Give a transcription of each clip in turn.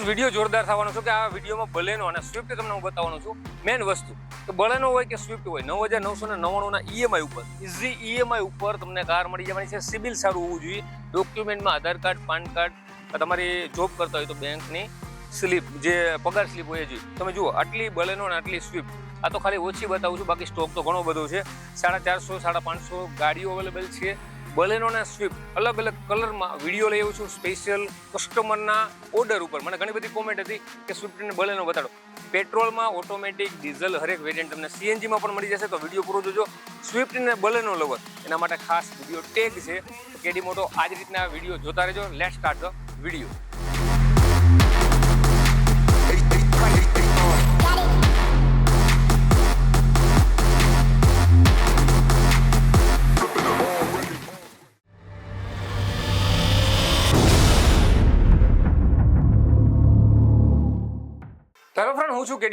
Friends video જોરદાર થવાનો છે કે આ વિડીયોમાં બલેનો અને સ્વિફ્ટ તમને હું બતાવવાનો છું મેન વસ્તુ. કે બલેનો હોય કે સ્વિફ્ટ હોય, નવ હજાર નવસો ને નવ્વાણુંના ઈએમઆઈ ઉપર ઇઝી ઈએમઆઈ ઉપર તમને કાર મળી જવાની છે. સિબિલ સારું હોવું જોઈએ. ડોક્યુમેન્ટમાં આધાર કાર્ડ, પાન કાર્ડ, તમારી જોબ કરતા હોય તો બેંકની સ્લીપ, જે પગાર સ્લીપ હોય જોઈએ. તમે જુઓ, આટલી બલેનો અને આટલી સ્વિફ્ટ આ તો ખાલી ઓછી બતાવું છું, બાકી સ્ટોક તો ઘણો બધો છે. સાડા ચારસો, સાડા પાંચસો ગાડીઓ અવેલેબલ છે. બલેનો અને સ્વિફ્ટ અલગ અલગ કલરમાં વીડિયો લઈ આવું છું સ્પેશિયલ કસ્ટમરના ઓર્ડર ઉપર. મને ઘણી બધી કોમેન્ટ હતી કે સ્વિફ્ટ અને બલેનો બતાડો. પેટ્રોલમાં ઓટોમેટિક ડીઝલ હરેક વેરિયન્ટ તમને સીએનજીમાં પણ મળી જશે, તો વીડિયો પૂરો જોજો. સ્વિફ્ટ અને બલેનો લવર એના માટે ખાસ વીડિયો ટેગ છે. કેડી મોટો આ જ રીતના વીડિયો જોતા રહેજો. લેટ સ્ટાર્ટ ધ વીડિયો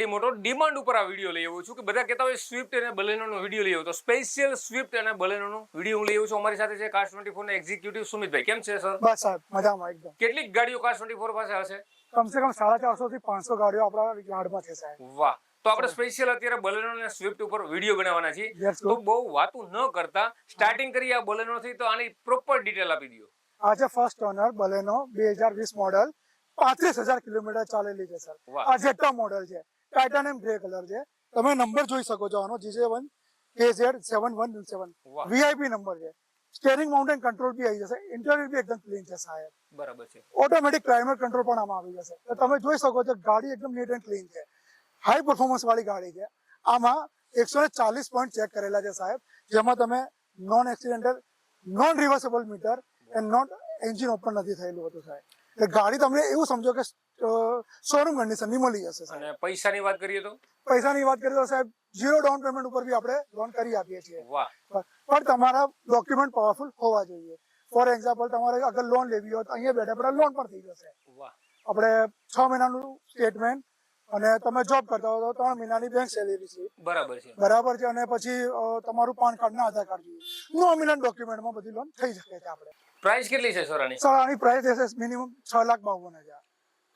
હું મોટો ડિમાન્ડ ઉપર આ વીડિયો લઈ આવ્યો છું કે બધા કહેતા હોય સ્વિફ્ટ અને બલેનોનો વીડિયો લઈ આવ્યો તો સ્પેશિયલ સ્વિફ્ટ અને બલેનોનો વીડિયો હું લઈ આવ્યો છું. અમારી સાથે છે કાર ટ્વેન્ટી ફોરના એક્ઝિક્યુટિવ સુમિતભાઈ. કેમ છે સર બસ સાહેબ મજામાં એકદમ. કેટલીક ગાડીઓ કાર ટ્વેન્ટી ફોર પાસે હશે? કમસે કમ સાડા ચારસો થી પાંચસો ગાડીઓ આપણા યાર્ડમાં છે સાહેબ. વાહ. તો આપણે સ્પેશિયલ અત્યારે બલેનો અને સ્વિફ્ટ ઉપર વીડિયો બનાવવાના છીએ. તો બહુ વાતું ન કરતા સ્ટાર્ટિંગ કરી આ બલેનો થી તો આની પ્રોપર ડિટેલ આપી દો. આ છે ફર્સ્ટ ઓનર બલેનો બે મોડલ પાંત્રીસ હજાર કિલોમીટર ચાલેલી છે સર. આ જેટા મોડલ છે. ટાઇટાનિયમ ગ્રે કલર છે. તમે નંબર જોઈ શકો છો આનો GJ one KZ seven one seven VIP number છે. સ્ટેરિંગ માઉન્ટેન કંટ્રોલ બી આવી જશે. ઇન્ટરવ્યુ બી એકદમ ક્લીન છે સાહેબ. બરાબર છે. ઓટોમેટિક ક્લાઇમેટ કંટ્રોલ પણ આમાં આવી જશે. તો તમે જોઈ શકો છો ગાડી એકદમ નીટ એન્ડ ક્લીન છે. હાઈ પરફોર્મન્સ વાળી ગાડી છે. આમાં એકસો ને ચાલીસ પોઈન્ટ ચેક કરેલા છે સાહેબ. જેમાં તમે non accidental non reversible meter and non engine open નથી થયેલું હતું સાહેબ. એટલે ગાડી તમને એવું સમજો કે શોરૂમ કન્ડિશનની મળી જશે અને પૈસાની વાત કરીએ તો? પૈસાની વાત કરીએ તો સાહેબ ઝીરો ડાઉન પેમેન્ટ ઉપર બી આપણે લોન કરી આપીએ છીએ. પણ તમારા ડોક્યુમેન્ટ પાવરફુલ હોવા જોઈએ. ફોર એક્ઝામ્પલ તમારે અગર લોન લેવી હોય તો અહીંયા બેઠા બેઠા લોન પણ થઈ જશે. આપણે છ મહિનાનું સ્ટેટમેન્ટ અને તમે જોબ કરતા હો તો ત્રણ મહિનાની બેંક સેલેરી છે. બરાબર છે. બરાબર છે અને પછી તમારું પાન કાર્ડ ના આધાર કાર્ડ જોઈએ. નોમિનલ ડોક્યુમેન્ટમાં બધી લોન થઈ શકે છે આપણે. પ્રાઇસ કેટલી છે સર આની સર આની પ્રાઇસ રહેશે મિનિમમ છ લાખ બાવન હજાર.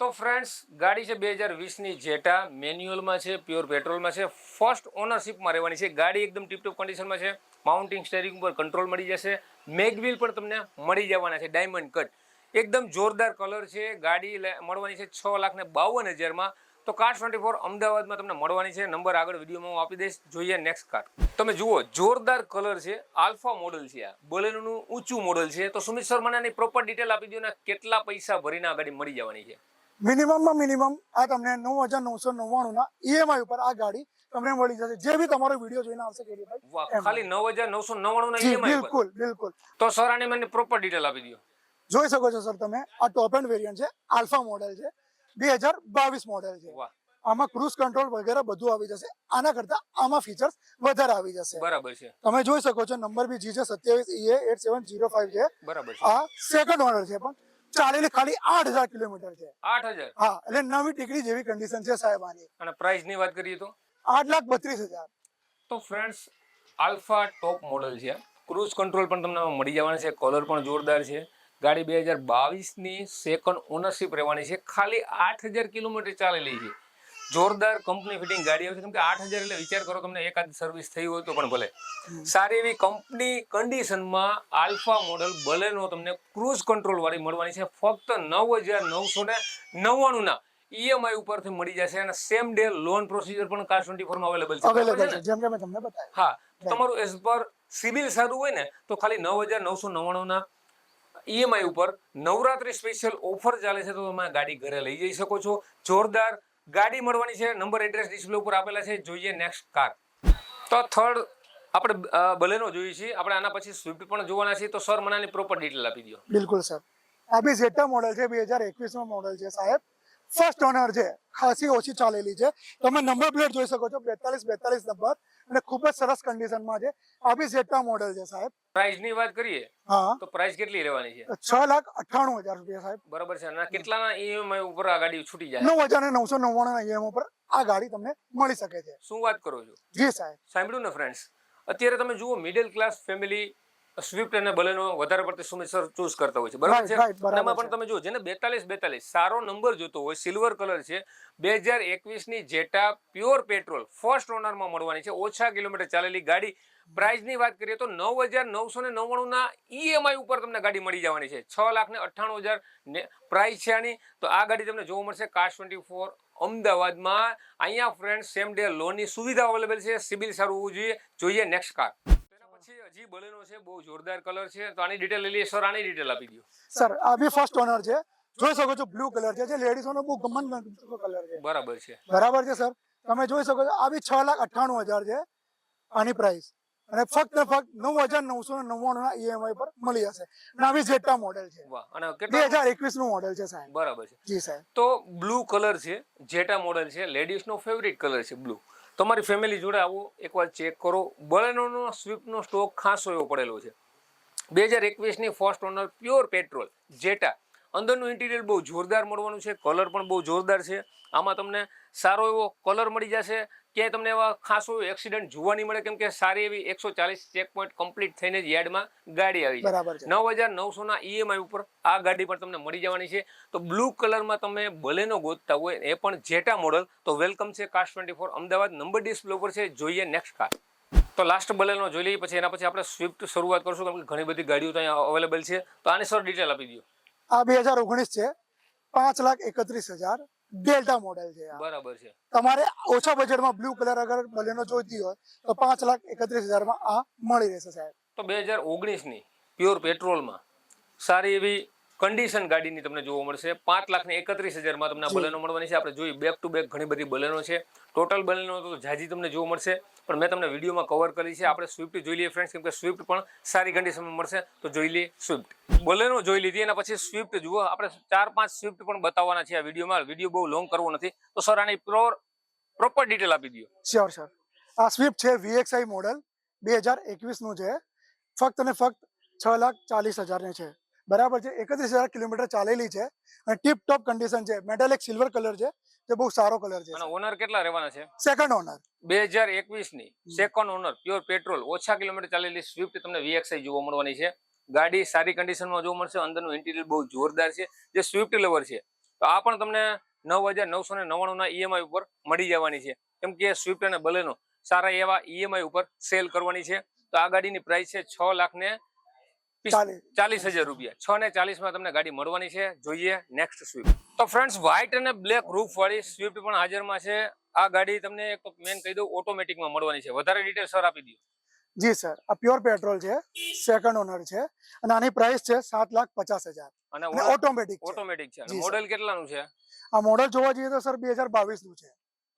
તો ફ્રેન્ડ્સ ગાડી છે બે હજાર વીસની જેટા, મેન્યુઅલમાં છે પ્યોર પેટ્રોલમાં છે. ફર્સ્ટ ઓનરશીપમાં રહેવાની છે. ગાડી એકદમ ટીપટોપ કન્ડિશનમાં છે. માઉન્ટિંગ સ્ટેરિંગ ઉપર કંટ્રોલ મળી જશે. મેગવિલ પણ તમને મળી જવાના છે. ડાયમંડ કટ એકદમ જોરદાર કલર છે. ગાડી મળવાની છે છ લાખ ને બાવન હજારમાં. તો કાર ટ્વેન્ટી ફોર અમદાવાદમાં તમને મળવાની છે. નંબર આગળ વિડીયોમાં હું આપી દઈશ. જોઈએ નેક્સ્ટ કાર તમે જુઓ, જોરદાર કલર છે. આલ્ફા મોડલ છે આ. બોલેરોનું ઊંચું મોડલ છે. તો સુમિત શર્માને પ્રોપર ડિટેલ આપી દો ને કેટલા પૈસા ભરીને આ ગાડી મળી જવાની છે. મિનિમમમાં મિનિમમ આ તમને નવ હજાર નવસો નવ્વાણું ના ઈએમઆઈ ઉપર આ ગાડી તમને મળી જશે. જે બી તમારો વીડિયો જોઈને આવશે કે ખાલી નવ હજાર નવસો નવ્વાણું ના બિલકુલ બિલકુલ. તો સર આની મને પ્રોપર ડિટેલ આપી દો જોઈ શકો છો સર તમે આ ટોપ એન્ડ વેરિયન્ટ છે આલ્ફા મોડેલ છે બે હજાર બાવીસ મોડેલ છે. આમાં ક્રુઝ કંટ્રોલ વગેરે બધું આવી જશે આના કરતા આમાં ફીચર્સ વધારે આવી જશે. બરાબર છે. તમે જોઈ શકો છો નંબર બી જી છે સત્યાવીસ E A eight seven zero five છે. બરાબર આ સેકન્ડ ઓનર છે પણ. ચાલેલી ખાલી આઠ હજાર કિલોમીટર છે. આઠ હજાર? હા એટલે નવી ટીકડી જેવી કન્ડિશન છે સાહેબ આની. અને પ્રાઇસની વાત કરીએ તો? આઠ લાખ બત્રીસ હજાર. તો ફ્રેન્ડ્સ આલ્ફા ટોપ મોડલ છે. ક્રૂઝ કંટ્રોલ પણ તમને મળી જવાના છે. કલર પણ જોરદાર છે. ગાડી બે હજાર બાવીસની સેકન્ડ ઓનરશિપ રહેવાની છે. ખાલી આઠ હજાર કિલોમીટર ચાલેલી છે. જોરદાર કંપની ફિટિંગ ગાડી આવશે કેમ કે આઠ હજાર એટલે વિચાર કરો તમને એકાદ સર્વિસ થઈ હોય તો પણ ભલે. સારી એવી કંપની કન્ડિશનમાં આલ્ફા મોડલ બલેનો તમને ક્રૂઝ કંટ્રોલ વાળી મળવાની છે. ફક્ત નવ હજાર નવસો ને નવ્વાણું ના ઈએમઆઈ ઉપરથી મળી જશે અને સેમ ડે લોન પ્રોસિજર પણ કાર ટ્વેન્ટી ફોરમાં અવેલેબલ છે. અવેલેબલ છે જેમ કે મેં તમને બતાવ્યું. હા. તમારું એઝ પર સિવિલ સારું હોય ને તો ખાલી નવ હજાર નવસો નવ્વાણુંના ઈએમઆઈ ઉપર નવરાત્રી સ્પેશિયલ ઓફર ચાલે છે તો તમે ગાડી ઘરે લઈ જઈ શકો છો. જોરદાર ગાડી મળવાની છે. નંબર એડ્રેસ ડિસ્પ્લે ઉપર આપેલા છે. જોઈએ નેક્સ્ટ કાર તો થર્ડ આપણે બલેનો જોઈએ છીએ. આપણે આના પછી સ્વિફ્ટ પણ જોવાના છીએ. તો સર મને આની પ્રોપર ડિટેલ આપી દો બિલકુલ સર આ બી ઝેટા મોડેલ છે. બે હજાર એકવીસ મોડેલ છે, સાહેબ. ફર્સ્ટ ઓનર છે. ખાસી ઓછી ચાલેલી છે. તમે નંબર પ્લેટ જોઈ શકો છો. બેતાલીસ બેતાલીસ નંબર અને ખૂબ જ સરસ કન્ડિશનમાં છે. આ બી ઝેટા મોડેલ છે સાહેબ. પ્રાઇસની વાત કરીએ હા. તો પ્રાઇસ કેટલી રહેવાની છે? છ લાખ અઠ્ઠાણું હજાર રૂપિયા સાહેબ. બરાબર છે. અને કેટલાના ઈએમઆઈ ઉપર આ ગાડી છૂટી જાય? નવ હજાર ને નવસો નવ્વાણું ઈએમ ઉપર આ ગાડી તમને મળી શકે છે. શું વાત કરો છો? જી સાહેબ. સાંભળ્યું ને ફ્રેન્ડ્સ અત્યારે તમે જુઓ મિડલ ક્લાસ ફેમિલી સ્વિફ્ટ અને બલેનો વધારે પડતી સુમિત સર ચૂઝ કરતા હોય છે. બરાબર છે? એમાં પણ તમે જુઓ જેને બેતાલીસ બેતાલીસ સારો નંબર જોતો હોય સિલ્વર કલર છે. બે હજાર એકવીસની જેટા પ્યોર પેટ્રોલ ફર્સ્ટ ઓનરમાં મળવાની છે. ઓછા કિલોમીટર ચાલેલી ગાડી. પ્રાઇસની વાત કરીએ તો નવ હજાર નવસો ને નવ્વાણુંના ઈએમઆઈ ઉપર તમને ગાડી મળી જવાની છે. છ લાખ ને અઠ્ઠાણું હજાર પ્રાઇસ છે આની. તો આ ગાડી તમને જોવા મળશે કાશ ટ્વેન્ટી ફોર અમદાવાદમાં. અહીંયા ફ્રેન્ડ સેમ ડે લોનની સુવિધા અવેલેબલ છે. સિબિલ સારું હોવું જોઈએ. જોઈએ નેક્સ્ટ કાર પછી હજી બલેનો છે બહુ જોરદાર કલર છે તો આની ડિટેલ લઈ લઈએ. સર આની ડિટેલ આપી દો સર આ બી ફર્સ્ટ ઓનર છે. જોઈ શકો છો બ્લુ કલર છે જે લેડીઝોનો બહુ ગમન કલર છે. બરાબર છે. બરાબર છે સર? તમે જોઈ શકો છો આ બી છ લાખ અઠ્ઠાણું હજાર છે આની પ્રાઇસ અને ફક્ત ને ફક્ત નવ હજાર નવસો ને નવ્વાણું ના ઈએમઆઈ પર મળી જશે. બી જેટા મોડેલ છે. વાહ અને બે કેટલા હજાર એકવીસનું મોડેલ છે સાહેબ. બરાબર છે. જી સાહેબ. તો બ્લુ કલર છે જેટા મોડેલ છે લેડીઝનો ફેવરિટ કલર છે બ્લુ તમારી ફેમિલી જોડે આવો એકવાર ચેક કરો. બલેનોનો સ્વીપનો સ્ટોક ખાસો એવો પડેલો છે. બે હજાર એકવીસની first owner pure petrol Zeta અંદરનું ઇન્ટિરિયર બહુ જોરદાર મળવાનું છે કલર પણ બહુ જોરદાર છે. આમાં તમને સારો એવો કલર મળી જશે. ક્યાંય તમને એવા ખાસો એક્સિડન્ટ જોવા નહીં મળે કેમ કે સારી એવી એકસો ચાલીસ ચેક પોઈન્ટ કમ્પ્લીટ થઈને જ યાર્ડમાં ગાડી આવી છે. નવ હજાર નવસોના ઈએમઆઈ ઉપર આ ગાડી પણ તમને મળી જવાની છે. તો બ્લુ કલરમાં તમે બલેનો ગોતતા હોય એ પણ જેટા મોડલ તો વેલકમ છે cast twenty four Ahmedabad number display ઉપર છે. જોઈએ નેક્સ્ટ કાર તો લાસ્ટ બલેનો જોઈ લઈએ પછી એના પછી આપણે સ્વિફ્ટ શરૂઆત કરશું. કેમ કે ઘણી બધી ગાડીઓ તો અહીંયા અવેલેબલ છે. તો આની સર ડિટેલ આપી દો આ બે હજાર ઓગણીસ છે. પાંચ લાખ એકત્રીસ હજાર ડેલ્ટા મોડેલ છે બરાબર છે. તમારે ઓછા બજેટમાં બ્લુ કલર અગર બલેનો જોઈતી હોય તો પાંચ લાખ એકત્રીસ હજારમાં આ મળી રહેશે સાહેબ. તો બે હજાર ઓગણીસની પ્યોર પેટ્રોલમાં સારી એવી કન્ડિશન ગાડીની તમને જોવા મળશે. પાંચ લાખ ને એકત્રીસ હજારમાં તમને બલેનો મળવાની છે. આપણે જોઈએ બેક ટુ બેક ઘણી બધી બલેનો છે. ટોટલ બલેનો તો જાજી તમને જોવા મળશે. પણ મેં તમને વિડીયોમાં કવર કરી છે. આપણે સ્વિફ્ટ જોઈ લઈએ ફ્રેન્ડ્સ કેમ કે સ્વિફ્ટ પણ સારી કન્ડિશનમાં મળશે. તો જોઈ લઈએ સ્વિફ્ટ બલેનો જોઈ લીધી એના પછી સ્વિફ્ટ જુઓ. આપણે ચાર પાંચ સ્વિફ્ટ પણ બતાવવાના છે આ વિડીયોમાં. વીડિયો બહુ લોંગ કરવો નથી. તો સર આની પ્રોર પ્રોપર ડિટેલ આપી દો શ્યોર સર આ સ્વિફ્ટ છે વીએક્સઆઈ મોડેલ બે હજાર એકવીસનું છે. ફક્ત ને ફક્ત છ લાખ ચાલીસ હજારની છે. બરાબર છે. એકત્રીસ હજાર કિલોમીટર ચાલેલી છે અને ટીપ ટોપ કન્ડિશન છે. મેટાલિક સિલ્વર કલર છે તે બહુ સારો કલર છે. અને ઓનર કેટલા રહેવાના છે? સેકન્ડ ઓનર બે હજાર એકવીસની સેકન્ડ ઓનર પ્યોર પેટ્રોલ ઓછા કિલોમીટર ચાલેલી સ્વિફ્ટ તમને વીએક્સઆઈ જોવા મળવાની છે. ગાડી સારી કન્ડિશનમાં જોવા મળશે. અંદરનું ઇન્ટિરિયર બહુ જોરદાર છે. જે સ્વિફ્ટ લવર છે તો આ પણ તમને નવ હજાર નવસો ને નવ્વાણુંના ઈએમઆઈ ઉપર મળી જવાની છે. કેમ કે સ્વિફ્ટ અને બલેનો સારા એવા ઈએમઆઈ ઉપર સેલ કરવાની છે. તો આ ગાડીની પ્રાઇસ છે છ લાખ ને ચાલીસ. ચાલીસ હજાર રૂપિયા. છ ને ચાલીસમાં તમને ગાડી મળવાની છે. જોઈએ નેક્સ્ટ સ્વિફ્ટ તો ફ્રેન્ડ્સ વ્હાઇટ અને બ્લેક રૂફ વાળી સ્વિફ્ટ પણ હાજરમાં છે. આ ગાડી તમને એક મેન કહી દઉં ઓટોમેટિકમાં મળવાની છે. વધારે ડિટેલ સર આપી દઉં જી સર આ પ્યોર પેટ્રોલ છે. સેકન્ડ ઓનર છે. અને આની પ્રાઇસ છે સાત લાખ પચાસ હજાર. અને ઓટોમેટિક ઓટોમેટિક છે. મોડેલ કેટલાનું છે? આ મોડેલ જોવા જઈએ તો સર બે હજાર બાવીસનું છે.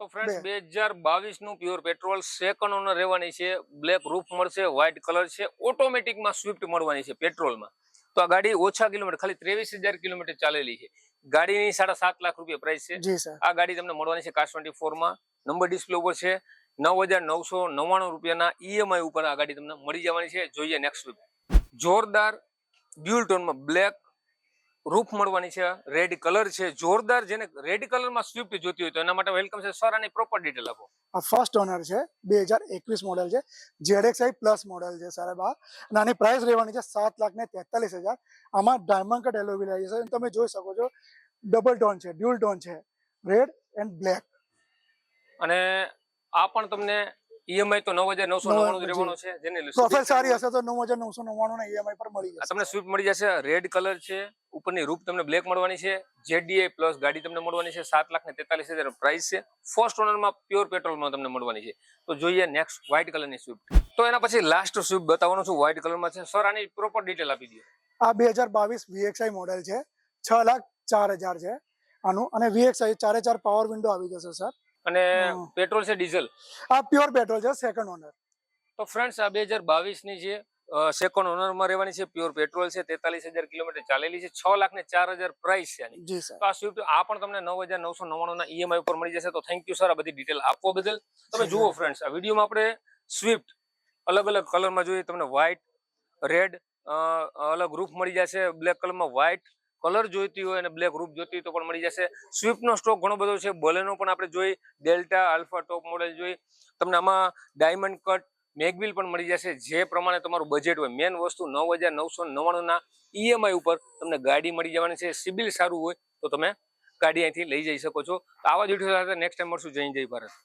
તો ફ્રેન્ડ્સ બે. હજાર બાવીસનું પ્યોર પેટ્રોલ સેકન્ડ ઓનર રહેવાની છે બ્લેક રૂફ મળશે વ્હાઇટ કલર છે ઓટોમેટિકમાં સ્વિફ્ટ મળવાની છે પેટ્રોલમાં તો આ ગાડી ઓછા કિલોમીટર ખાલી ત્રેવીસ હજાર કિલોમીટર ચાલેલી છે. ગાડીની સાડા સાત લાખ રૂપિયા પ્રાઇસ છે. આ ગાડી તમને મળવાની છે કાસ ટ્વેન્ટી ફોરમાં નંબર ડિસ્પ્લે ઉપર છે નવ હજાર નવસો નવ્વાણું રૂપિયાના ઈએમઆઈ ઉપર આ ગાડી તમને મળી જવાની છે. જોઈએ નેક્સ્ટ વીક જોરદાર ડ્યુલ ટોનમાં બ્લેક રૂફ મળવાની છે રેડ કલર છે જોરદાર જેને રેડ કલરમાં સ્વિફ્ટ જોતી હોય તો એના માટે વેલકમ છે સર આની પ્રોપર ડિટેલ આપો. આ ફર્સ્ટ ઓનર છે બે હજાર એકવીસ મોડેલ છે જેડએક્સઆઈ પ્લસ મોડેલ છે સાહેબ આ. અને આની પ્રાઇસ રહેવાની છે સાત લાખ ને તેતાલીસ હજાર. આમાં ડાયમંડ કટ એલોવી લાગી છે. તમે જોઈ શકો છો ડબલ ટોન છે ડ્યુલ ટોન છે રેડ એન્ડ બ્લેક અને આ પણ તમને ઈએમઆઈ તો નવ હજાર નવસો નવ્વાણું રહેવાનો છે જેને પ્રોફાઇલ સારી હશે તો નવ હજાર નવસો નવ્વાણું ના ઈએમઆઈ પર મળી જશે. તમને સ્વિફ્ટ મળી જશે રેડ કલર છે ઉપરની રૂપ તમને બ્લેક મળવાની છે જેડીએ પ્લસ ગાડી તમને મળવાની છે સાત લાખ ને તેતાલીસ હજાર પ્રાઇસ છે. ફર્સ્ટ ઓનરમાં પ્યોર પેટ્રોલમાં તમને મળવાની છે. તો જોઈએ નેક્સ્ટ વ્હાઇટ કલરની સ્વિફ્ટ તો એના પછી લાસ્ટ સ્વિફ્ટ બતાવવાનું છું વ્હાઇટ કલરમાં છે. સર આની પ્રોપર ડિટેલ આપી દો. આ બે હજાર બાવીસ વીએક્સઆઈ મોડેલ છે. છ લાખ ચાર હજાર છે આનું. અને વીએક્સઆઈ ચારે ચાર પાવર વિન્ડો આવી જશે સર અને પેટ્રોલ છે ડીઝલ. આ પ્યોર પેટ્રોલ છે સેકન્ડ ઓનર તો ફ્રેન્ડ્સ આ બે હજાર બાવીસની જે સેકન્ડ ઓનરમાં રહેવાની છે પ્યોર પેટ્રોલ છે તેતાલીસ હજાર કિલોમીટર ચાલેલી છે છ લાખ ને ચાર હજાર પ્રાઇસ છે તો આ સ્વિફ્ટ આ પણ તમને નવ હજાર નવસો નવ્વાણું ના ઈએમઆઈ ઉપર મળી જશે તો થેન્ક યુ સર આ બધી ડિટેલ આપવા બદલ. તમે જુઓ ફ્રેન્ડ્સ આ વિડીયોમાં આપણે સ્વિફ્ટ અલગ અલગ કલરમાં જોઈએ તમને વ્હાઇટ રેડ અલગ રૂફ મળી જશે બ્લેક કલરમાં વ્હાઇટ કલર જોઈતી હોય અને બ્લેક રૂપ જોઈતી હોય તો પણ મળી જશે. સ્વિફ્ટનો સ્ટોક ઘણો બધો છે. બોલેનો પણ આપણે જોઈ ડેલ્ટા આલ્ફા ટોપ મોડેલ જોઈ. તમને આમાં ડાયમંડ કટ મેગવિલ પણ મળી જશે. જે પ્રમાણે તમારું બજેટ હોય. મેન વસ્તુ નવ હજાર નવસો નવ્વાણુંના ઈએમઆઈ ઉપર તમને ગાડી મળી જવાની છે. સિબિલ સારું હોય તો તમે ગાડી અહીંથી લઈ જઈ શકો છો. આવા જ સાથે નેક્સ્ટ ટાઈમ મળશું. જય જય ભારત.